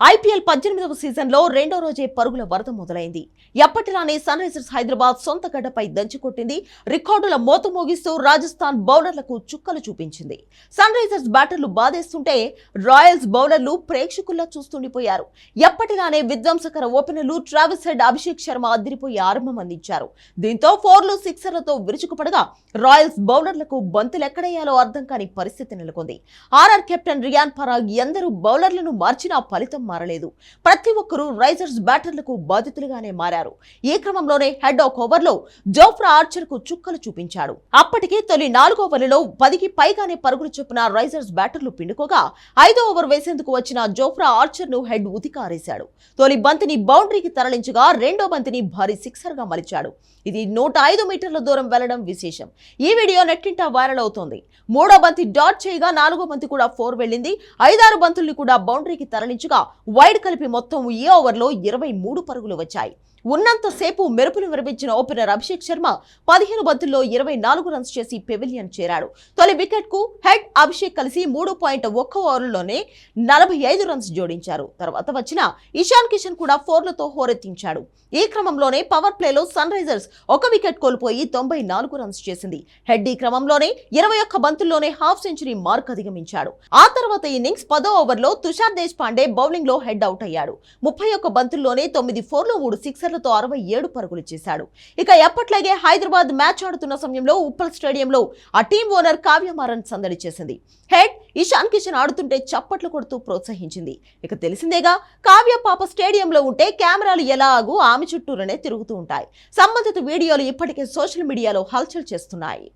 IPL పద్దెనిమిదవ సీజన్లో రెండో రోజే పరుగుల వరద మొదలైంది. ఎప్పటిలానే సన్ రైజర్స్ హైదరాబాద్ సొంత గడ్డపై దంచుకొట్టింది రికార్డుల మోత మోగిస్తూ రాజస్థాన్ బౌలర్లకు చుక్కలు చూపించింది. సన్ రైజర్స్ బ్యాటర్లు బాధేస్తుంటే రాయల్స్ బౌలర్లు ప్రేక్షకుల్లా చూస్తుండిపోయారు. ఎప్పటిలానే విధ్వంసకర ఓపెనర్లు ట్రావిస్ హెడ్ అభిషేక్ శర్మ అదిరిపోయి ఆరంభం అందించారు. దీంతో ఫోర్లు సిక్సర్లతో విరుచుకుపడగా రాయల్స్ బౌలర్లకు బంతులెక్కడేయాలో అర్థం కాని పరిస్థితి నెలకొంది. ఆర్ఆర్ కెప్టెన్ రియాన్ పరాగ్ ఎందరూ బౌలర్లను మార్చినా ఫలితం మారలేదు. ప్రతి ఒక్కరూ రైజర్స్ బ్యాటర్లకు బాధితులుగానే మారారు. ఈ క్రమంలోనే హెడ్ ఆఫ్ ఓవర్లో జోఫ్రా ఆర్చర్కు చుక్కలు చూపించాడు. అప్పటికే తొలి నాలుగు ఓవర్లలో పదికి పైగానే పరుగులు చొప్పున రైజర్స్ బ్యాటర్లు పిండుకోగా ఐదో ఓవర్ వేసేందుకు వచ్చిన జోఫ్రా ఆర్చర్ను హెడ్ ఉతికారేశాడు. తొలి బంతిని బౌండరీకి తరలించగా రెండో బంతిని భారీ సిక్సర్గా మలిచాడు. ఇది నూట ఐదు మీటర్ల దూరం వెళ్ళడం విశేషం. ఈ వీడియో నెట్టింటా వైరల్ అవుతోంది. మూడో బంతి డాట్ చేయగా నాలుగో బంతి కూడా ఫోర్ వెళ్ళింది. ఐదారు బంతుల్ని కూడా బౌండరీకి తరలించగా వైడ్ కలిపి మొత్తం ఈ ఓవర్లో ఇరవై మూడు పరుగులు వచ్చాయి. ఉన్నంతసేపు మెరుపులు విరపించిన ఓపెనర్ అభిషేక్ శర్మ పదిహేను బంతుల్లో ఇరవై నాలుగు రన్స్ చేసి పెవిలియన్ చేరాడు. తొలి వికెట్కు హెడ్ అభిషేక్ కలిసి మూడు పాయింట్ ఒక్క ఓవర్లోనే నలభై ఐదు రన్స్ జోడించారు. తర్వాత వచ్చిన ఇషాన్ కిషన్ కూడా ఫోర్లతో హోరెత్తించాడు. ఈ క్రమంలోనే పవర్ ప్లేలో సన్ రైజర్స్ ఒక వికెట్ కోల్పోయి తొంభై నాలుగు రన్స్ చేసింది. హెడ్ ఈ క్రమంలోనే ఇరవై ఒక్క బంతుల్లోనే హాఫ్ సెంచరీ మార్క్ అధిగమించాడు. ఆ తర్వాత ఇన్నింగ్స్ పదో ఓవర్లో తుషార్ దేశ్ పాండే బౌలింగ్లో హెడ్ అవుట్ అయ్యాడు. ముప్పై ఒక్క బంతుల్లోనే తొమ్మిది ఫోర్లు మూడు సిక్సర్ సిక్సర్లతో అరవై ఏడు పరుగులు చేశాడు. ఇక ఎప్పట్లాగే హైదరాబాద్ మ్యాచ్ ఆడుతున్న సమయంలో ఉప్పల్ స్టేడియంలో ఆ టీం ఓనర్ కావ్యమారన్ సందడి చేసింది. హెడ్ ఇషాన్ కిషన్ ఆడుతుంటే చప్పట్లు కొడుతూ ప్రోత్సహించింది. ఇక తెలిసిందేగా కావ్య పాప స్టేడియంలో ఉంటే కెమెరాలు ఎలాగూ ఆమె చుట్టూరనే తిరుగుతూ ఉంటాయి. సంబంధిత వీడియోలు ఇప్పటికే సోషల్ మీడియాలో హల్చల్ చేస్తున్నాయి.